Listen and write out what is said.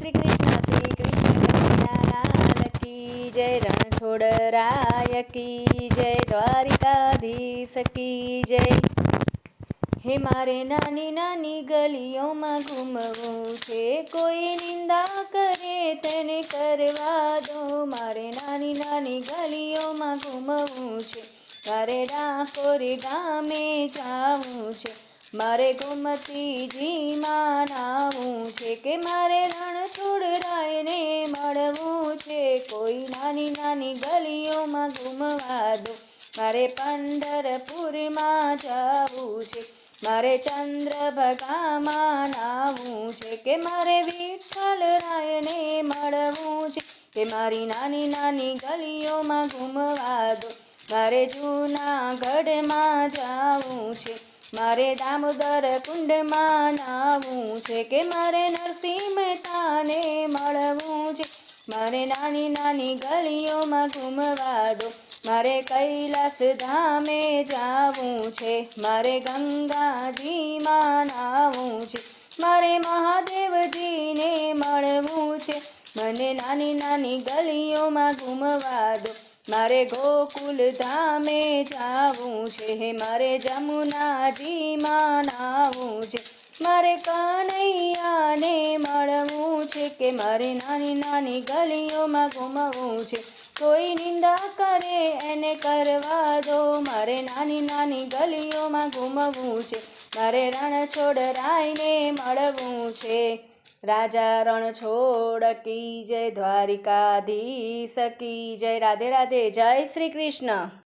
શ્રી કૃષ્ણ શ્રી કૃષ્ણ કી જય રણછોડ રાય કી જય દ્વારિકાધીશ કી જય હે મારે નાની નાની ગલીઓમાં ઘૂમવું છે કોઈ નિંદા કરે તેને કરવા દો મારે નાની નાની ગલીઓમાં ઘૂમવું છે મારે ડાકોરી ગામે જાવું છે મારે ગોમતીજીમાં માનાવું છે કે મારે રણછોડ નાની નાની ગલીઓમાં ઘૂમવા દો. મારે પંઢરપુરમાં જવું છે. મારે ચંદ્ર ભગામાં નાવું છે કે મારે વિઠ્ઠલ રાયને મળવું છે કે મારી નાની નાની ગલીઓમાં ઘૂમવા દો. મારે જૂનાગઢમાં જાવું છે. મારે દામોદર કુંડમાં નાવું છે કે મારે નરસિંહ મહેતાને મળવું છે. મારે નાની નાની ગલીઓમાં ઘૂમવા દો. મારે કૈલાસ ધામે જાવું છે. મારે ગંગાજીમાં નાવું છે. મારે મહાદેવજીને મળવું છે. મને નાની નાની ગલીઓમાં ઘૂમવા દો. મારે ગોકુલ ધામે જાવું છે. મારે જમુનાજીમાં નાવું છે. મારે કાનૈ કે મારે નાની નાની ગલીઓમાં ઘૂમવું છે. કોઈ નિંદા કરે એને કરવા દો. મારે નાની નાની ગલીઓમાં ઘૂમવું છે. મારે રણછોડ રાયને મળવું છે. રાજા રણછોડ કી જય દ્વારિકાધીશ, કી જય. રાધે રાધે, જય શ્રી કૃષ્ણ.